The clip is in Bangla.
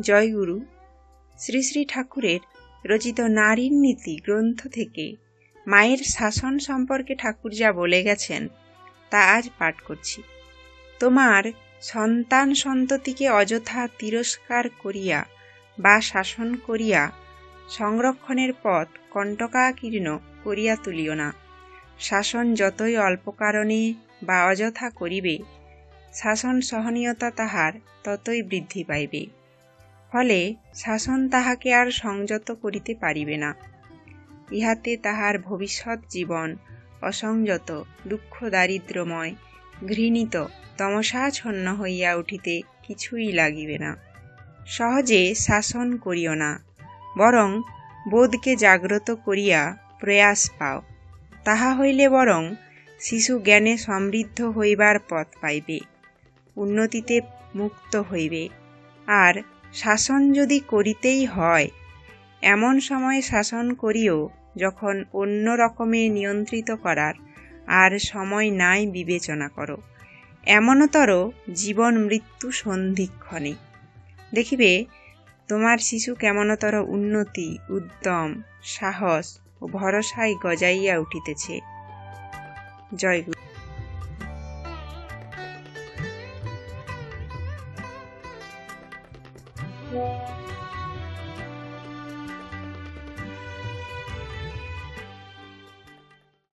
জয়গুরু শ্রী শ্রী ঠাকুরের রচিত নারীর নীতি গ্রন্থ থেকে মায়ের শাসন সম্পর্কে ঠাকুর যা বলে গেছেন, তা আজ পাঠ করছি। তোমার সন্তান সন্ততিকে অযথা তিরস্কার করিয়া বা শাসন করিয়া সংরক্ষণের পথ কণ্টকাকীর্ণ করিয়া তুলিও না। শাসন যতই অল্প কারণে বা অযথা করিবে, শাসন সহনীয়তা তাহার ততই বৃদ্ধি পাইবে। ফলে শাসন তাহাকে আর সংযত করিতে পারিবে না। ইহাতে তাহার ভবিষ্যৎ জীবন অসংযত, দুঃখ দারিদ্র্যময়, ঘৃণিত, তমসাচ্ছন্ন হইয়া উঠিতে কিছুই লাগিবে না। সহজে শাসন করিও না, বরং বোধকে জাগ্রত করিয়া প্রয়াস পাও। তাহা হইলে বরং শিশু জ্ঞানে সমৃদ্ধ হইবার পথ পাইবে, উন্নতিতে মুক্ত হইবে, আর শাসন যদি করিতেই হয়, এমন সময় শাসন করিও যখন অন্য রকমে নিয়ন্ত্রিত করার আর সময় নাই বিবেচনা করো। এমনতর জীবন মৃত্যু সন্ধিক্ষণে। দেখিবে, তোমার শিশু কেমনতর উন্নতি, উদ্যম, সাহস ও ভরসায় গজাইয়া উঠিতেছে। জয়গুরু। You.